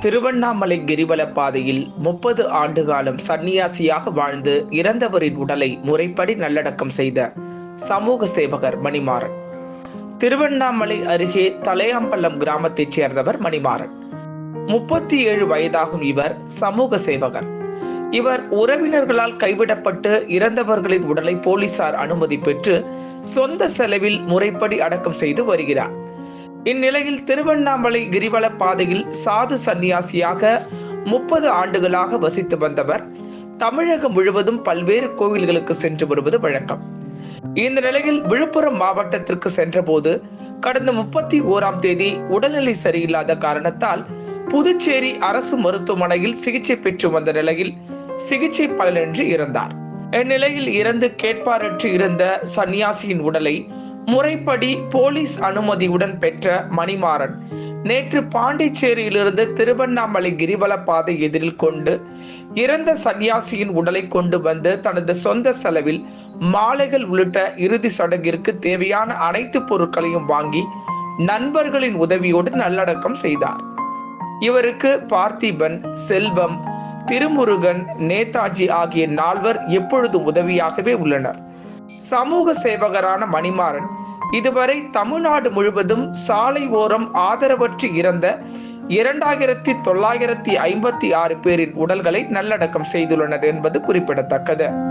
திருவண்ணாமலை கிரிவல பாதையில் முப்பது ஆண்டு காலம் சன்னியாசியாக வாழ்ந்து இறந்தவரின் உடலை முறைப்படி நல்லடக்கம் செய்த சமூக சேவகர் மணிமாறன். திருவண்ணாமலை அருகே தலையாம்பள்ளம் கிராமத்தைச் சேர்ந்தவர் மணிமாறன். முப்பத்தி ஏழு வயதாகும் இவர் சமூக சேவகர். இவர் உறவினர்களால் கைவிடப்பட்டு இறந்தவர்களின் உடலை போலீசார் அனுமதி பெற்று சொந்த செலவில் முறைப்படி அடக்கம் செய்து வருகிறார். இந்நிலையில் திருவண்ணாமலை கிரிவல பாதையில் சாது சந்நியாசியாக முப்பது ஆண்டுகளாக வசித்து வந்தவர். தமிழகம் முழுவதும் பல்வேறு கோவில்களுக்கு சென்று வருவது வழக்கம். இந்த நிலையில் விழுப்புரம் மாவட்டத்திற்கு சென்றபோது கடந்த முப்பத்தி ஓராம் தேதி உடல்நிலை சரியில்லாத காரணத்தால் புதுச்சேரி அரசு மருத்துவமனையில் சிகிச்சை பெற்று வந்த நிலையில் சிகிச்சை பலனின்றி இறந்தார். இந்நிலையில் இறந்து கேட்பாரற்று இருந்த சன்னியாசியின் உடலை முறைப்படி போலீஸ் அனுமதியுடன் பெற்ற மணிமாறன் நேற்று பாண்டிச்சேரியிலிருந்து திருவண்ணாமலை கிரிவல பாதை எதிரில் கொண்டு இறந்த சன்னியாசியின் உடலை கொண்டு வந்து தனது சொந்த செலவில் மாலைகள் உள்ளிட்ட இறுதி சடங்கிற்கு தேவையான அனைத்து பொருட்களையும் வாங்கி நண்பர்களின் உதவியோடு நல்லடக்கம் செய்தார். இவருக்கு பார்த்திபன் செல்வம் திருமுருகன் நேதாஜி ஆகிய நால்வர் எப்பொழுதும் உதவியாகவே உள்ளனர். சமூக சேவகரான மணிமாறன் இதுவரை தமிழ்நாடு முழுவதும் சாலை ஓரம் ஆதரவற்று இறந்த இரண்டாயிரத்தி தொள்ளாயிரத்தி ஐம்பத்தி ஆறு பேரின் உடல்களை நல்லடக்கம் செய்துள்ளனர் என்பது குறிப்பிடத்தக்கது.